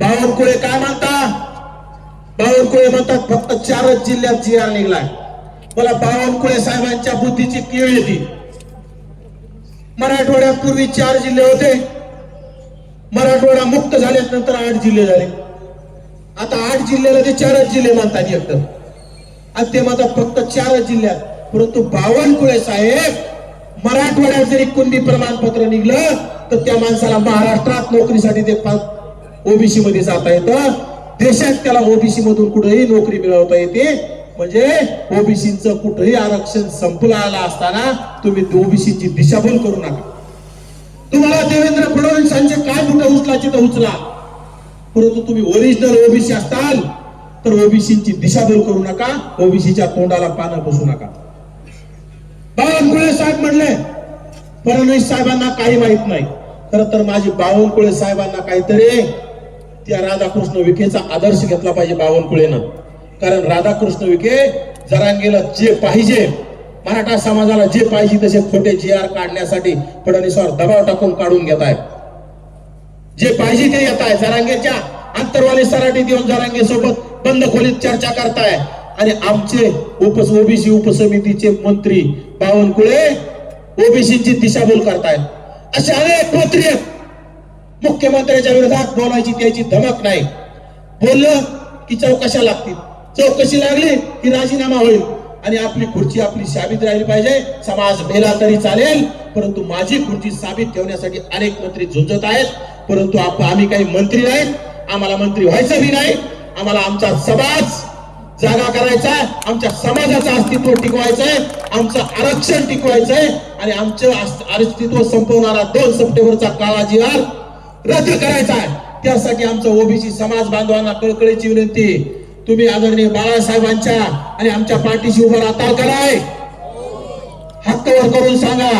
बावनकुळे काय म्हणता? बावनकुळे म्हणतात फक्त चारच जिल्ह्यात जिरा निघलाय. मला बावनकुळे साहेबांच्या बुद्धीची केळ येते. मराठवाड्यात पूर्वी चार जिल्हे होते. मराठवाडा मुक्त झाल्यानंतर आठ जिल्हे झाले. आता आठ जिल्ह्याला ते चारच जिल्हे म्हणतात एकदम आणि ते म्हणतात फक्त चारच जिल्ह्यात. परंतु बावनकुळे साहेब मराठवाड्यात जरी कुणबी प्रमाणपत्र निघलं तर त्या माणसाला महाराष्ट्रात नोकरीसाठी ते ओबीसी मध्ये जाता येतं. देशात त्याला ओबीसी मधून कुठेही नोकरी मिळवता येते. म्हणजे ओबीसीचं कुठेही आरक्षण संपलं आलं असताना तुम्ही ओबीसीची दिशाभूल करू नका. तुम्हाला देवेंद्र फडणवीसांचे काय कुठं उचलाचे तर उचला? परंतु तुम्ही ओरिजिनल ओबीसी असताल तर ओबीसीची दिशाभूल करू नका. ओबीसीच्या तोंडाला पानं बसू नका. बावनकुळे साहेब म्हणले फडणवीस साहेबांना काही माहीत नाही. खर तर माझी बावनकुळे साहेबांना काहीतरी त्या राधाकृष्ण विखेचा आदर्श घेतला पाहिजे बावनकुळेनं. कारण राधाकृष्ण विखे जरांगेला जे पाहिजे मराठा समाजाला जे पाहिजे तसे खोटे जी आर काढण्यासाठी फडणवीसावर दबाव टाकून काढून घेत आहेत. जे पाहिजे ते येत आहे जरांगेच्या अंतरवाली सराटीत देऊन जरांगे सोबत बंद खोलीत चर्चा करताय. आणि आमचे उपस ओबीसी उपसमितीचे मंत्री बावनकुळे ओबीसीची दिशाभूल करतायत. असे अनेक मंत्री आहेत. मुख्यमंत्र्याच्या विरोधात बोलायची त्याची धमक नाही. बोललं की चौकशा लागतील. चौकशी लागली की राजीनामा होईल. आणि आपली खुर्ची आपली साबित राहिली पाहिजे. समाज मेला तरी चालेल. परंतु माझी खुर्ची साबित ठेवण्यासाठी अनेक मंत्री झुंजत आहेत. परंतु आप- आम्ही काही मंत्री नाहीत आम्हाला मंत्री व्हायचं बी नाही. आम्हाला आमचा समाज जागा करायचा आमच्या समाजाचं अस्तित्व टिकवायचंय आमचं आरक्षण टिकवायचंय आणि आमचं अस्तित्व संपवणारा दोन सप्टेंबरचा काळा जी रद्द करायचा आहे. त्यासाठी आमचं ओबीसी समाज बांधवांना कळकळीची विनंती. तुम्ही आदरणीय बाळासाहेबांच्या आणि आमच्या पाठीशी उभा राहता काय हक्कवर करून सांगा.